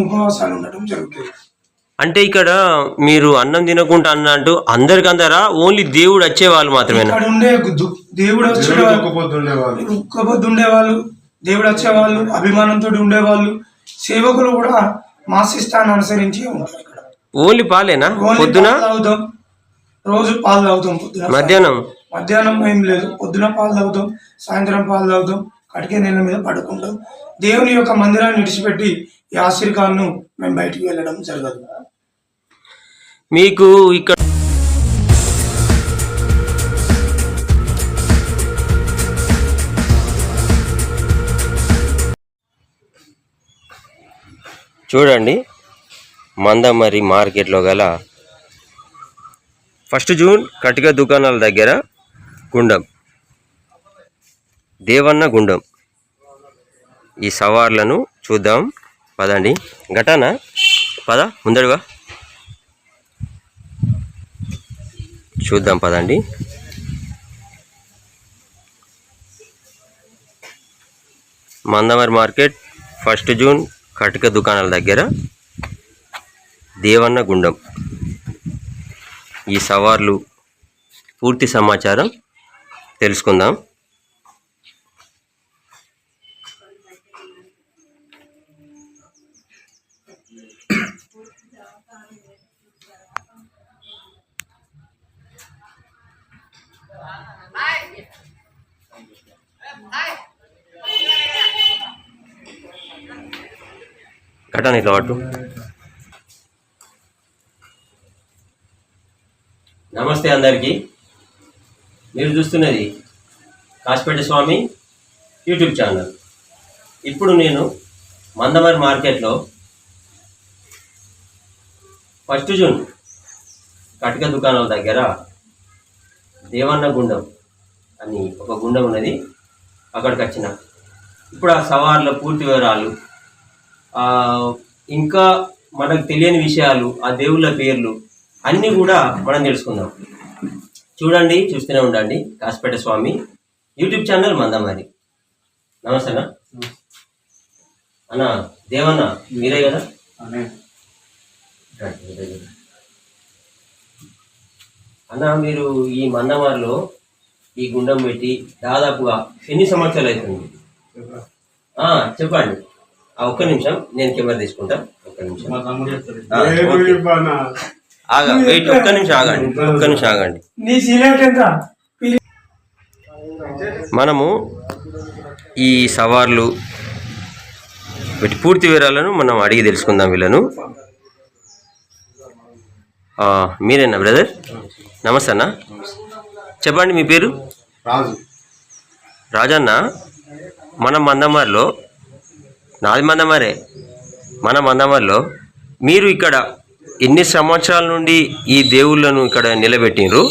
ఉపవాసాలు ఉండటం జరుగుతుంది. అంటే ఇక్కడ మీరు అన్నం తినకుండా అన్నట్టు అందరికి అందరా ఓన్లీ దేవుడు వచ్చే వాళ్ళు మాత్రమేనా? ఇక్కడ ఉండే దు- దేవుడు వచ్చే ఉండేవాళ్ళు ఒక్కబొద్దు ఉండేవాళ్ళు దేవుడు వచ్చేవాళ్ళు అభిమానంతో ఉండేవాళ్ళు సేవకులు కూడా మాసిస్తాన్ని అనుసరించి ఉంటారు ఇక్కడ. ఓన్లీ పాలేనా? ఓన్లీ పొద్దున? పాలు తాగుతాం. రోజు పాలు తాగుతాం పొద్దున. మధ్యాహ్నం? మధ్యాహ్నం ఏం లేదు. పొద్దున పాలు తాగుతాం సాయంత్రం పాలు తాగుతాం కటికే నీళ్ళ మీద పడుకుంటాం. దేవుని యొక్క మందిరాన్ని విడిచిపెట్టి ఈ ఆశీర్కాలను మేము బయటికి వెళ్ళడం జరగదు. మీకు ఇక్కడ చూడండి మందమరి మార్కెట్లో గల ఫస్ట్ జూన్ కటిక దుకాణాల దగ్గర గుండం. దేవన్న గుండం. ఈ సవార్లను చూద్దాం. పదండి. ఘటన? పద ముందడుగా. చూద్దాం పదండి. మందమరి మార్కెట్ ఫస్ట్ జూన్ కటిక దుకాణాల దగ్గర దేవన్న గుండం. ఈ సవార్లు పూర్తి సమాచారం తెలుసుకుందాం. ఘటన ఇట్లా పట్టు. నమస్తే అందరికీ. మీరు చూస్తున్నది కాసిపేట స్వామి యూట్యూబ్ ఛానల్. ఇప్పుడు నేను మందమరి మార్కెట్లో ఫస్ట్ జూన్ కటిక దుకాణాల దగ్గర దేవన్న గుండం అని ఒక గుండం ఉన్నది. అక్కడికి వచ్చిన. ఇప్పుడు ఆ సవార్ల పూర్తి వివరాలు ఇంకా మనకు తెలియని విషయాలు ఆ దేవుళ్ళ పేర్లు అన్నీ కూడా మనం తెలుసుకుందాం. చూడండి చూస్తూనే ఉండండి. కాసిపేట స్వామి యూట్యూబ్ ఛానల్ మందమారి నమస్తే అన్న. అన్న దేవన్న మీరే కదా? అన్న మీరు ఈ మందమారిలో ఈ గుండం పెట్టి దాదాపుగా ఎన్ని సంవత్సరాలు అవుతుంది? ఆ, చెప్పండి. ఆ ఒక్క నిమిషం. నేను కెమెరా తీసుకుంటా. ఒక్క నిమిషం. ఆ, ఓకే. ఆగా వెయిట్ ఒక్క నిమిషం ఆగండి. ఒక్క నిమిషం ఆగండి. నీ సీలేట్ ఎంత? మనము ఈ సవార్లు వీటి పూర్తి వివరాలను మనం అడిగి తెలుసుకుందాం వీళ్ళను. మీరేనా బ్రదర్? నమస్తే అన్న. చెప్పండి మీ పేరు? రాజు. రాజన్న మన మందమారిలో నాది మందమారే మన మందమారిలో మీరు ఇక్కడ ఎన్ని సంవత్సరాల నుండి ఈ దేవుళ్ళను ఇక్కడ నిలబెట్టిండ్రు?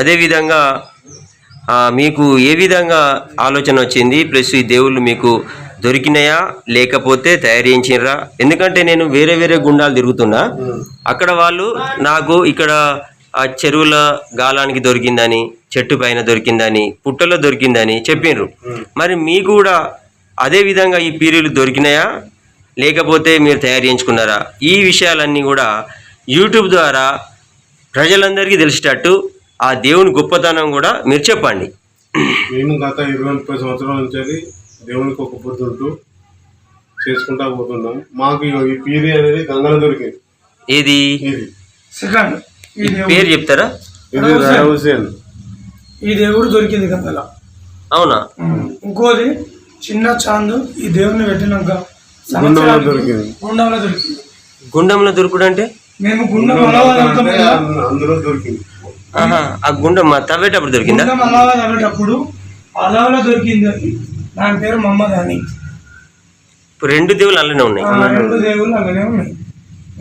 అదేవిధంగా మీకు ఏ విధంగా ఆలోచన వచ్చింది? ప్లస్ ఈ దేవుళ్ళు మీకు దొరికినాయా? లేకపోతే తయారు చేయించినరా ఎందుకంటే నేను వేరే వేరే గుండాలు తిరుగుతున్నా. అక్కడ వాళ్ళు నాకు ఇక్కడ ఆ చెరువుల గాలానికి దొరికిందని చెట్టు పైన దొరికిందని పుట్టలో దొరికిందని చెప్పిండ్రు మరి మీకు కూడా అదే విధంగా ఈ పీరియలు దొరికినాయా? లేకపోతే మీరు తయారు చేయించుకున్నారా ఈ విషయాలన్నీ కూడా యూట్యూబ్ ద్వారా ప్రజలందరికీ తెలిసేటట్టు ఆ దేవుని గొప్పతనం కూడా మీరు చెప్పండి. మేము గత ఇరవై ముప్పై సంవత్సరాల నుంచి దేవునికి ఒక పొద్దుంటూ చేసుకుంటా పోతున్నాం. మాకు ఈ పీరి అనేది గంగలో దొరికింది. ఏది? ఇది. సెకండ్ ఈ దేవుడు. పేరు చెప్తారా? ఇది హుసేన్ ఈ దేవుడు దొరికింది కదా అవునా? ఇంకోది చిన్న చాందు ఈ దేవుడిని పెట్టినాక గుండంలో సంవత్సరానికి దొరికింది. గుండంలో దొరికింది. గుండంలో దొరుకుడు అంటే మేము గుండం అలవాటు అవుతాం కదా అంద- అందులో దొరికింది. ఆహా ఆ గుండం మా తవ్వేటప్పుడు దొరికిందా? గుండం అలవాటు అవ్వేటప్పుడు అలవాలో దొరికింది అది. దాని పేరు మమ్మద్ అని ఇప్పుడు రెండు దేవుళ్ళు అలానే ఉన్నాయి. రెండు దేవుళ్ళు అలానే ఉన్నాయి.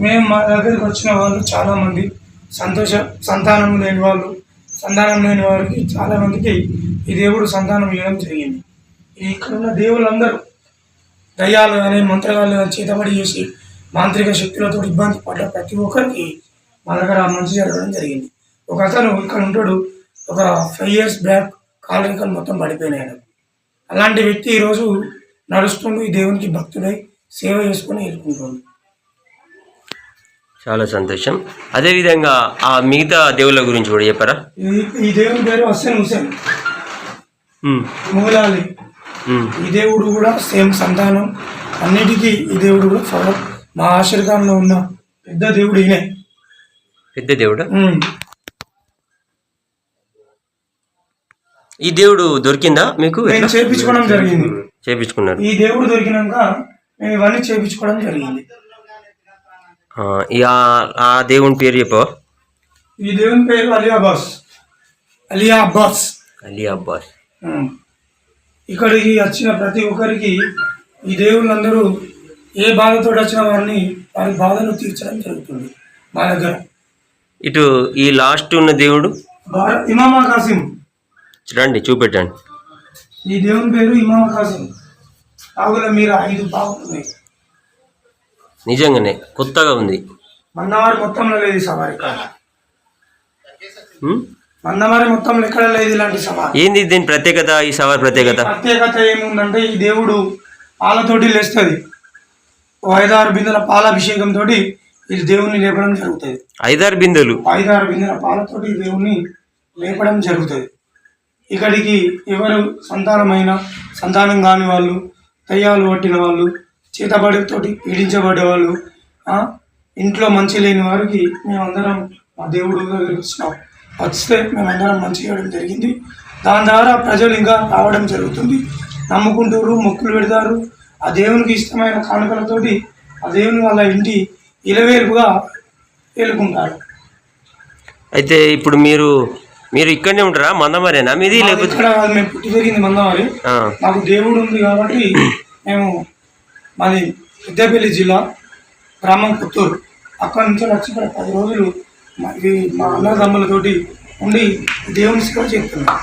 మేము మా దగ్గరికి వచ్చిన వాళ్ళు చాలా మంది సంతోష సంతానం లేని వాళ్ళు సంతానం లేని వారికి చాలా మందికి ఈ దేవుడు సంతానం ఇవ్వడం జరిగింది. ఇక్కడ ఉన్న దేవుళ్ళందరూ దయ్యాలు కానీ మంత్రగాళ్ళు కానీ చేతబడి చేసి మాంత్రిక శక్తులతో ఇబ్బంది పడ్డ ప్రతి ఒక్కరికి మా దగ్గర మంచి జరగడం జరిగింది. ఒక అతను ఇక్కడ ఉంటాడు. ఒక ఫైవ్ ఇయర్స్ బ్యాక్ కాలరికలు మొత్తం పడిపోయినాడు అలాంటి వ్యక్తి ఈరోజు నడుస్తుండు ఈ దేవునికి భక్తుడై సేవ చేసుకొని వెళ్ళుకుంటుంది చాలా సంతోషం. అదేవిధంగా ఆ మిగతా దేవుళ్ళ గురించి కూడా చెప్పారా? ఈ దేవుని పేరు హస్సేన్ హుసేన్ ఉమ్, మూలాలి. ఈ దేవుడు కూడా సేమ్ సంతానం. అన్నిటికీ ఈ దేవుడు కూడా ఫలం మా ఆశీర్వాదంలో ఉన్న పెద్ద దేవుడు ఈయనే. పెద్ద దేవుడా? ఈ దేవుడు దొరికిందా మీకు మేము? చేపించుకోవడం జరిగింది. చేపించుకున్నారు. ఈ దేవుడు దొరికినాక మేము ఇవన్నీ చేపించుకోవడం జరిగింది. ఆ, దేవుని పేరు చెప్పవా? ఈ దేవుని పేరు అలీ అబ్బాస్. అలియా అబ్బాస్. అలీ అబ్బాస్. ఇక్కడికి వచ్చిన ప్రతి ఒక్కరికి ఈ దేవుళ్ళందరూ ఏ బాధతో వచ్చిన వారిని వారి బాధను తీర్చడం జరుగుతుంది. మా దగ్గర. ఇటు ఈ లాస్ట్ ఉన్న దేవుడు? ఇమామా కాసిం చూడండి చూపెట్టండి. ఈ దేవుని పేరు ఇమామా కాసిం ఆవుల మీరు ఐదు బాగున్నాయి నిజంగానే కొత్తగా ఉంది. మన్నవారి మొత్తంలో లేదు సవారి? మన్నవారి మొత్తంలో ఎక్కడ లేదు ఇలాంటి సవారి. ఏంది దీని ప్రత్యేకత ఈ సవారి ప్రత్యేకత? ప్రత్యేకత ఏముందంటే ఈ దేవుడు పాలతోటి లేస్తుంది. ఐదారు బిందెల పాలాభిషేకంతో ఈ దేవుణ్ణి లేపడం జరుగుతుంది. ఐదారు బిందెలు. ఐదారు బిందెల పాలతోటి దేవుణ్ణి లేపడం జరుగుతుంది. ఇక్కడికి ఎవరు సంతానమైన సంతానం కాని వాళ్ళు దయ్యాలు పట్టిన వాళ్ళు చేతబడితోటి పీడించబడే వాళ్ళు ఇంట్లో మంచి లేని వారికి మేమందరం మా దేవుడు దగ్గరికి వచ్చినాం వస్తే మేమందరం మంచి చేయడం జరిగింది. దాని ద్వారా ప్రజలు ఇంకా రావడం జరుగుతుంది. నమ్ముకుంటారు మొక్కులు పెడతారు. ఆ దేవునికి ఇష్టమైన కానుకలతోటి ఆ దేవుని వాళ్ళ ఇంటి ఇలవేలుపుగా ఏలుకుంటారు. అయితే ఇప్పుడు మీరు మీరు ఇక్కడనే ఉంటారా? మందమరేనా మీది మాది లేకపోతే ఇక్కడ కాదు, మేము పుట్టి పెరిగింది మందవారి ఆ, మాకు దేవుడు ఉంది కాబట్టి మేము మాది పెద్దపల్లి జిల్లా గ్రామం పుత్తూరు. అక్కడి నుంచి వచ్చి ఇక్కడ పది రోజులు మా ఇది- మా అన్నదమ్ములతోటి ఉండి దేవుని సేవ చేస్తున్నాం.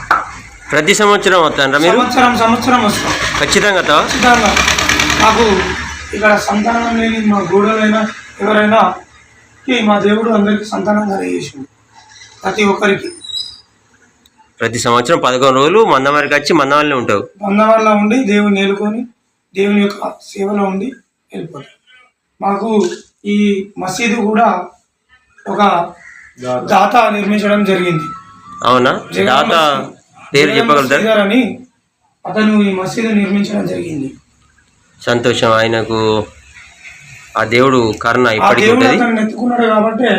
ప్రతి సంవత్సరం వస్తారా మీరు? సంవత్సరం సంవత్సరం వస్తాం. ఖచ్చితంగా వస్తావా? ఖచ్చితంగా. మాకు ఇక్కడ సంతానం లేని మా గూడలైనా ఎవరైనా కి మా దేవుడు అందరికీ సంతానం కలిగేసింది ప్రతి ఒక్కరికి. ప్రతి సంవత్సరం పదకొండు రోజులు మందమరికి వచ్చి మందమల్ని ఉంటావు. బంధవాళ్ళ ఉండి దేవుని నేలుకొని దేవుని యొక్క సేవలో ఉండి వెళ్ళిపోతాం. మాకు ఈ మసీదు కూడా ఒక దాత. నిర్మించడం జరిగింది. అవునా? దాత పేరు చెప్పగలుగుతారు? అని అతను ఈ మసీదు నిర్మించడం జరిగింది. సంతోషం ఆయనకు ఆ దేవుడు కరుణ ఆ ఇప్పటికీ దేవుడు ఉంటుంది. అతను ఎత్తుకున్నాడు కాబట్టి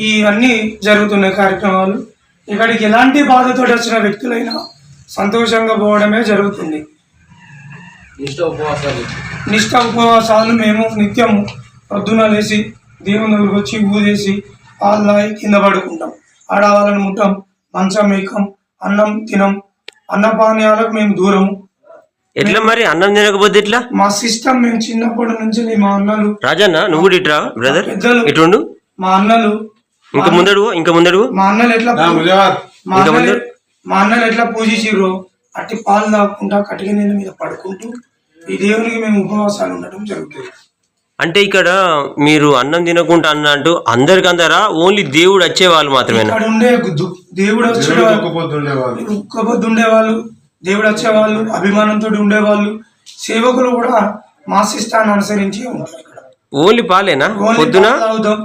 ఇవన్నీ జరుగుతున్నాయి కార్యక్రమాలు. ఇక్కడికి ఎలాంటి బాధతో వచ్చిన వ్యక్తులైనా సంతోషంగా పోవడమే జరుగుతుంది. నిష్ట ఉపవాసాలు. మేము నిత్యం పొద్దున లేచి దేవుని దగ్గరికి వచ్చి ఊదేసి తాగి కింద పడుకుంటాం. ఆడవాళ్ళని ముట్టం మంచం ఎక్కం అన్నం తినం అన్నపానీయాలకు మేము దూరం. ఎట్లా మరి? అన్నం తినకపోతే ఎట్లా? మా సిస్టమ్ మేము చిన్నప్పటి నుంచి మా అన్నలు రాజన్న నువ్వు ఇట్రా బ్రదర్ పెద్దలు ఇటుండు మా అన్నలు ఇంకా ముందడు ఇంకా ముందడు మా అన్నలు ఎట్లా మా అన్నలు ముందు? మా అన్నలు ఎట్లా పూజించారో అట్టి పాలు తాగుకుంటా కటిక నీళ్ళ మీద పడుకుంటూ ఈ దేవునికి మేము ఉపవాసాలు ఉండటం జరుగుతుంది. అంటే ఇక్కడ మీరు అన్నం తినకుండా అన్నట్టు అందరికి అందరా? ఓన్లీ దేవుడు వచ్చేవాళ్ళు మాత్రమేనా? ఇక్కడ ఉండే దు- దేవుడు వచ్చే దేవుడు ఒక్కపోతుండేవాళ్ళు ఒక్కబొద్దు ఉండేవాళ్ళు దేవుడు వచ్చేవాళ్ళు అభిమానంతో ఉండేవాళ్ళు సేవకులు కూడా మా సిస్టాన్ని అనుసరించి ఉంటారు ఇక్కడ. ఓన్లీ పాలేనా? ఓన్లీ పొద్దున? పాలు తాగుతాం.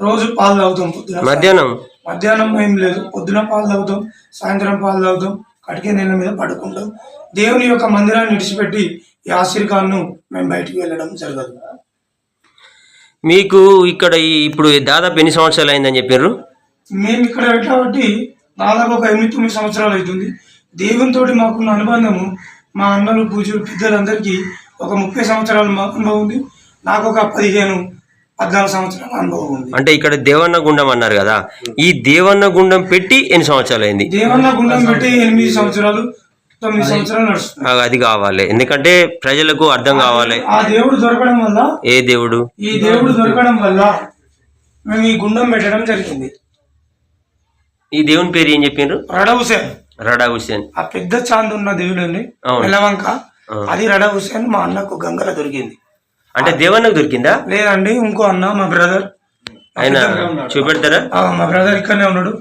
రోజు పాలు తాగుతాం పొద్దున. మధ్యాహ్నం? మధ్యాహ్నం ఏం లేదు. పొద్దున పాలు తాగుతాం సాయంత్రం పాలు తాగుతాం కటికే నీళ్ళ మీద పడుకుంటాం. దేవుని యొక్క మందిరాన్ని విడిచిపెట్టి ఈ ఆశీర్వాదాలను మేము బయటికి వెళ్ళడం జరగదు. మీకు ఇక్కడ ఇప్పుడు దాదాపు ఎన్ని సంవత్సరాలు అయిందని చెప్పారు మేము ఇక్కడ పెట్టబట్టి దాదాపు ఒక ఎనిమిది తొమ్మిది సంవత్సరాలు అవుతుంది. దేవునితోటి మాకున్న అనుబంధము మా అన్నలు పూజలు పెద్దలందరికీ ఒక ముప్పై సంవత్సరాల మా అనుభవం ఉంది. నాకు ఒక పదిహేను పద్నాలుగు సంవత్సరాల అనుభవం ఉంది. అంటే ఇక్కడ దేవన్న గుండం అన్నారు కదా ఈ దేవన్న గుండం పెట్టి ఎన్ని సంవత్సరాలు అయింది? దేవన్న గుండం పెట్టి ఎనిమిది సంవత్సరాలు తొమ్మిది సంవత్సరాలు నడుస్తుంది. అది కావాలి. ఎందుకంటే ప్రజలకు అర్థం కావాలి. ఆ దేవుడు దొరకడం వల్ల ఏ దేవుడు? ఈ దేవుడు దొరకడం వల్ల మేము ఈ గుండం పెట్టడం జరిగింది. ఈ దేవుని పేరు ఏం చెప్పారు రడ హుసేన్ రడా హుసేన్ ఆ పెద్ద చాంద్ ఉన్న అవును. నెలవంక ఆ. అది రడ హుసేన్ మా అన్నకు గంగల దొరికింది. అంటే దేవన్నకు దొరికిందా? లేదండి ఇంకో అన్న మా బ్రదర్. ఆయన చూపెడతారా? మా బ్రదర్ ఇక్కడనే ఉన్నాడు.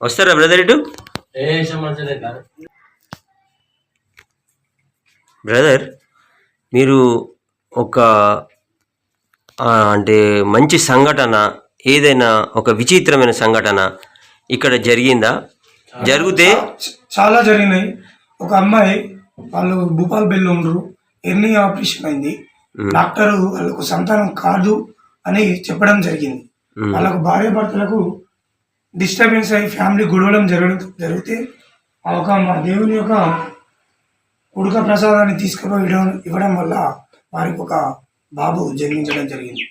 వస్తారా బ్రదర్ ఇటు? బ్రదర్ మీరు ఒక అంటే మంచి సంఘటన ఏదైనా ఒక విచిత్రమైన సంఘటన ఇక్కడ జరిగిందా? జరిగితే చాలా జరిగినాయి. ఒక అమ్మాయి వాళ్ళు భూపాల్ బెల్లి ఉండరు. ఎన్ని ఆపరేషన్ అయింది. డాక్టర్ వాళ్ళకు సంతానం కాదు అని చెప్పడం జరిగింది. వాళ్ళకు భార్య భర్తలకు డిస్టర్బెన్స్ అయ్యి ఫ్యామిలీ గొడవడం జరగడం జరిగితే ఆ ఒక మా దేవుని యొక్క ఉడక ప్రసాదాన్ని తీసుకుపోయడం ఇవ్వడం వల్ల వారికి ఒక బాబు జన్మించడం జరిగింది.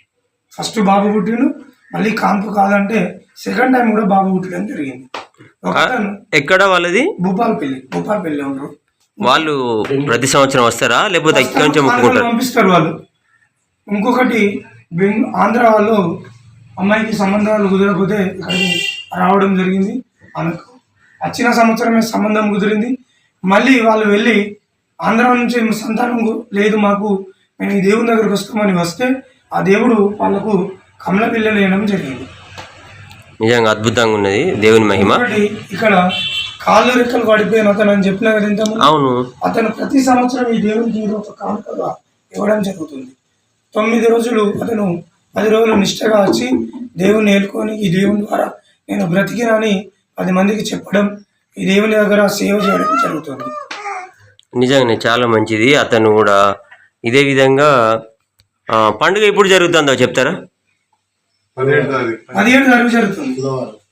ఫస్ట్ బాబు పుట్టిండు మళ్ళీ కాన్పు కాదంటే సెకండ్ టైం కూడా బాబు పుట్టడం జరిగింది. ఎక్కడ వాళ్ళది? భూపాల్ పెళ్ళి భూపాల్ పెళ్ళి ఉండరు వాళ్ళు ప్రతి సంవత్సరం వస్తారా? లేకపోతే ఇక్కడి నుంచే వాళ్ళు మొక్కుకుంటారు? పంపిస్తారు వాళ్ళు. ఇంకొకటి ఆంధ్ర వాళ్ళు అమ్మాయికి సంబంధాలు కుదరకపోతే ఇక్కడికి రావడం జరిగింది. ఆమెకు వచ్చిన సంవత్సరమే సంబంధం కుదిరింది. మళ్ళీ వాళ్ళు వెళ్ళి ఆంధ్ర నుంచి సంతానం లేదు మాకు. మేము ఈ దేవుని దగ్గరికి వస్తామని వస్తే ఆ దేవుడు వాళ్ళకు కమల పిల్లలు వేయడం జరిగింది. నిజంగా అద్భుతంగా ఉన్నది దేవుని మహిమ. ఇక్కడ కాళ్ళు రెక్కలు పడిపోయిన అతను అని చెప్పినా కదా ఇంతకుముందు? అవును. అతను ప్రతి సంవత్సరం ఈ దేవునికి ఏదో ఒక కానుకగా ఇవ్వడం జరుగుతుంది. తొమ్మిది రోజులు అతను పది రోజులు నిష్టగా వచ్చి దేవుని ఏలుకొని ఈ దేవుని ద్వారా నేను బ్రతికినని పది మందికి చెప్పడం ఈ దేవుని దగ్గర సేవ చేయడం జరుగుతుంది. నిజంగానే చాలా మంచిది. అతను కూడా ఇదే విధంగా పండుగ ఎప్పుడు జరుగుతుందో చెప్తారా? పదిహేడు తారీఖు. పదిహేడు తారీఖు జరుగుతుంది.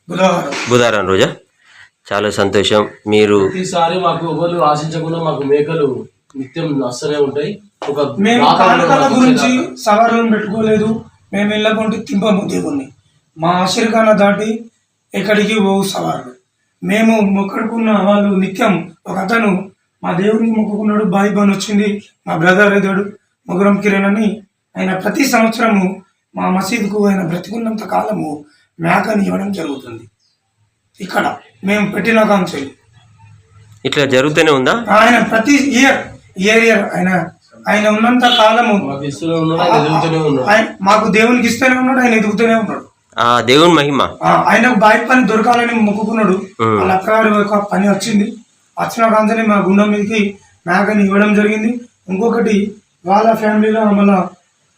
బుధవారం. బుధవారం రోజా? చాలా సంతోషం. మీరు ప్రతిసారి మాకు ఎవరు ఆశించకుండా మాకు మేకలు నిత్యం వస్తూనే ఉంటాయి. ఒక మేము కానుకల గురించి. సవాళ్ళను పెట్టుకోలేదు. మేము వెళ్ళకుంటే తింపము దేవుణ్ణి మా ఆశీర్గాన దాటి ఎక్కడికి పోవు సవాళ్ళు. మేము మొక్కడుకున్న వాళ్ళు నిత్యం ఒక అతను మా దేవుడిని మొక్కుకున్నాడు బాయ్ బాన్ వచ్చింది మా బ్రదర్ ఎదాడు ముగ్గురం కిరణ్ అని ఆయన ప్రతి సంవత్సరము మా మసీదుకు ఆయన బ్రతికున్నంత కాలము మేకని ఇవ్వడం జరుగుతుంది. ఇక్కడ మేము పెట్టిన కాంచెలు ఇట్లా జరుగుతూనే ఉందా? ఆయన ప్రతి ఇయర్ ఇయర్ ఇయర్ ఆయన ఆయన ఉన్నంత కాలము ఆయన ఆయన మాకు దేవునికి ఇస్తూనే ఉన్నాడు ఆయన ఎదుగుతూనే ఉన్నాడు. ఆ దేవుని మహిమ. ఆ, ఆయనకు బయట పని దొరకాలని మొక్కుకున్నాడు. వాళ్ళ అక్కగారి ఒక పని వచ్చింది. వచ్చిన కాంతని మా గుండె మీదకి మేకని ఇవ్వడం జరిగింది. ఇంకొకటి వాళ్ళ ఫ్యామిలీలో మళ్ళా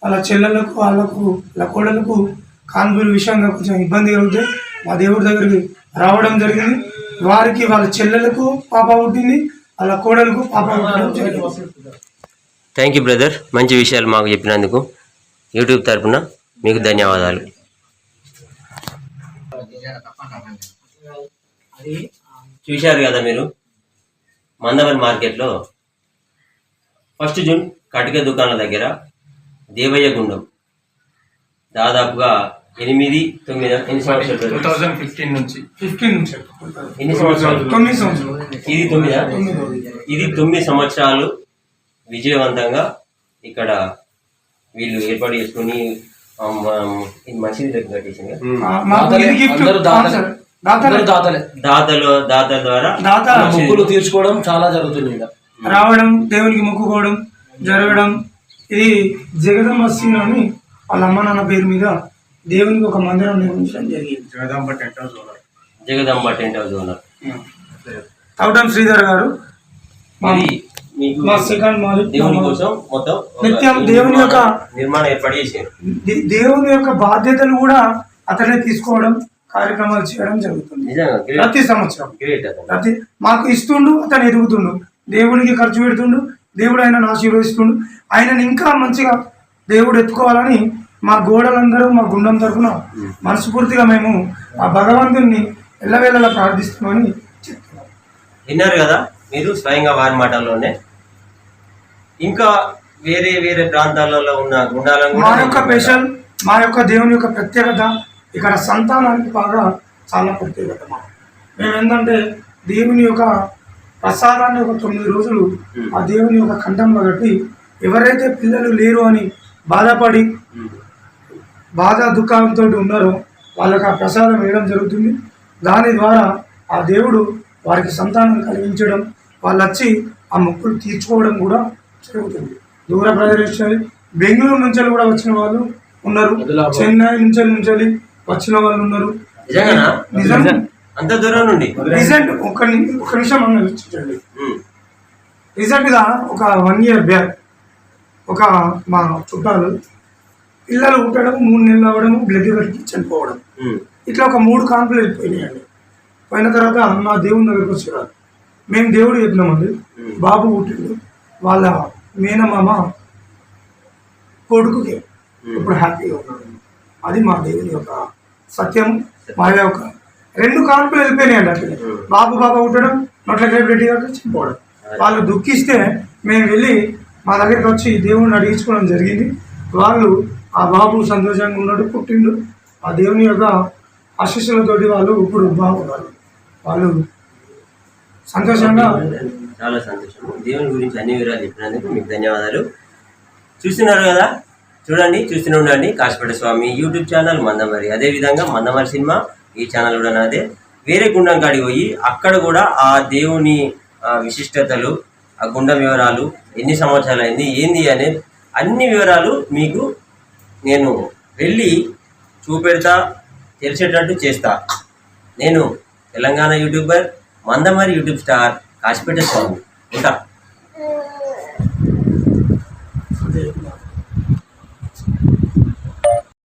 వాళ్ళ చెల్లెళ్ళకు వాళ్ళకు వాళ్ళ కోడలకు కాన్పూర్ విషయంగా కొంచెం ఇబ్బంది కలిగితే మా దేవుడి దగ్గరికి రావడం జరిగింది. వారికి వాళ్ళ చెల్లెలకు పాప పుట్టింది. వాళ్ళ కోడలకు పాప పుట్టడం జరిగింది. థ్యాంక్ యూ బ్రదర్ మంచి విషయాలు మాకు చెప్పినందుకు. యూట్యూబ్ తరపున మీకు ధన్యవాదాలు. చూశారు కదా మీరు? మందవన్ మార్కెట్లో ఫస్ట్ జూన్ కటిక దుకాణాల దగ్గర దేవయ్య గుండం. దాదాపుగా ఎనిమిది తొమ్మిది ఎన్ని సంవత్సరాలు థౌజండ్ ఫిఫ్టీన్ నుంచి. ఫిఫ్టీన్ నుంచి ఎన్ని సంవత్సరాలు? తొమ్మిది సంవత్సరాలు. ఇది తొమ్మిదా? ఇది తొమ్మిది సంవత్సరాలు విజయవంతంగా ఇక్కడ వీళ్ళు ఏర్పాటు చేసుకుని ఆ, మ- ఈ మసీదు దగ్గర కట్టేసింది కదా. ఆ, మాకు దాతలే, ద్వారా దాత ముక్కులు తీర్చుకోవడం చాలా జరుగుతుంది ఇక్కడ. రావడం దేవునికి మొక్కుకోవడం జరగడం. ఇది జగదమ్మ సీన్ అని వాళ్ళ అమ్మ నాన్న పేరు మీద దేవునికి ఒక మందిరం నిర్మించడం జరిగింది. Jagadamba tent house owner. Jagadamba tent house owner. Tautam Sridhar గారు మా- సెకండ్ దేవుని కోసం మొత్తం నిత్యం దేవుని యొక్క నిర్మాణం ఏర్పాటు చేశారు. దేవుని యొక్క బాధ్యతలు కూడా అతనే తీసుకోవడం కార్యక్రమాలు చేయడం జరుగుతుంది. ప్రతి సంవత్సరం. ప్రతి మాకు ఇస్తుండు అతను ఎదుగుతుండు. దేవుడికి ఖర్చు పెడుతుండు దేవుడు ఆయనను ఆశీర్వదిస్తుండు. ఆయనను ఇంకా మంచిగా దేవుడు ఎత్తుకోవాలని మా గోడలందరూ మా గుండం తరఫున మనస్ఫూర్తిగా మేము ఆ భగవంతుని ఎల్లవేళలా ప్రార్థిస్తున్నామని చెప్తున్నాం. విన్నారు కదా మీరు స్వయంగా వారి మాటల్లోనే? ఇంకా వేరే వేరే ప్రాంతాలలో ఉన్న గుండాలను మా యొక్క స్పెషల్ మా యొక్క దేవుని యొక్క ప్రత్యేకత ఇక్కడ సంతానానికి బాగా చాలా ప్రత్యేకత మాకు. మేము ఏంటంటే దేవుని యొక్క ప్రసాదాన్ని ఒక తొమ్మిది రోజులు ఆ దేవుని యొక్క కంఠంలో కట్టి ఎవరైతే పిల్లలు లేరు అని బాధపడి బాధ దుఃఖంతో ఉన్నారో వాళ్ళకి ఆ ప్రసాదం వేయడం జరుగుతుంది. దాని ద్వారా ఆ దేవుడు వారికి సంతానం కలిగించడం వాళ్ళు వచ్చి ఆ మొక్కులు తీర్చుకోవడం కూడా జరుగుతుంది. దూర ప్రదేశాలు బెంగళూరు నుంచి కూడా వచ్చిన వాళ్ళు ఉన్నారు. చెన్నై నుంచి నుంచి వచ్చిన వాళ్ళు ఉన్నారు. అంత దూరం నుండి? రీసెంట్ ఒక ఒక నిమిషం చూడండి. ఉమ్. రీసెంట్గా ఒక వన్ ఇయర్ బ్యాక్ ఒక మా చుట్టాలు పిల్లలు పుట్టడం మూడు నెలలు అవ్వడము బ్లడ్ కట్టి చనిపోవడం. ఇట్లా ఒక మూడు కాన్పులు వెళ్ళిపోయినాయండి. పోయిన తర్వాత మా దేవుని దగ్గరికి వచ్చారు మేము దేవుడు చెప్పినామండి బాబు పుట్టిండు. వాళ్ళ మేనమామ కొడుకుకి ఇప్పుడు హ్యాపీగా ఉన్నాడు. అది మా దేవుని యొక్క సత్యం మా యొక్క రెండు కాన్పులు వెళ్ళిపోయినాయండి అట్లనే బాబు బాబా పుట్టడం నోట్ల రెడ్డి గారు చనిపోవడం. వాళ్ళు దుఃఖిస్తే మేము వెళ్ళి మా దగ్గరికి వచ్చి దేవుణ్ణి అడిగించుకోవడం జరిగింది. వాళ్ళు ఆ బాబు సంతోషంగా ఉన్నాడు పుట్టిండు. ఆ దేవుని యొక్క ఆశీస్సులతోటి వాళ్ళు ఇప్పుడు బాగున్నారు. వాళ్ళు సంతోషంగా చాలా సంతోషం. దేవుని గురించి అన్ని వివరాలు చెప్పినందుకు మీకు ధన్యవాదాలు. చూస్తున్నారు కదా? చూడండి చూస్తూనే ఉండండి. కాశపేట స్వామి యూట్యూబ్ ఛానల్ మందమరి అదేవిధంగా మందమరి సినిమా ఈ ఛానల్ కూడా నాదే. వేరే గుండం కాడికి పోయి అక్కడ కూడా ఆ దేవుని విశిష్టతలు ఆ గుండం వివరాలు ఎన్ని సంవత్సరాలు అయింది ఏంది అనే అన్ని వివరాలు మీకు నేను వెళ్ళి చూపెడతా తెలిసేటట్టు చేస్తా. నేను Telangana YouTuber Mandamarri YouTube star Kasipet Swami. ఉంటా.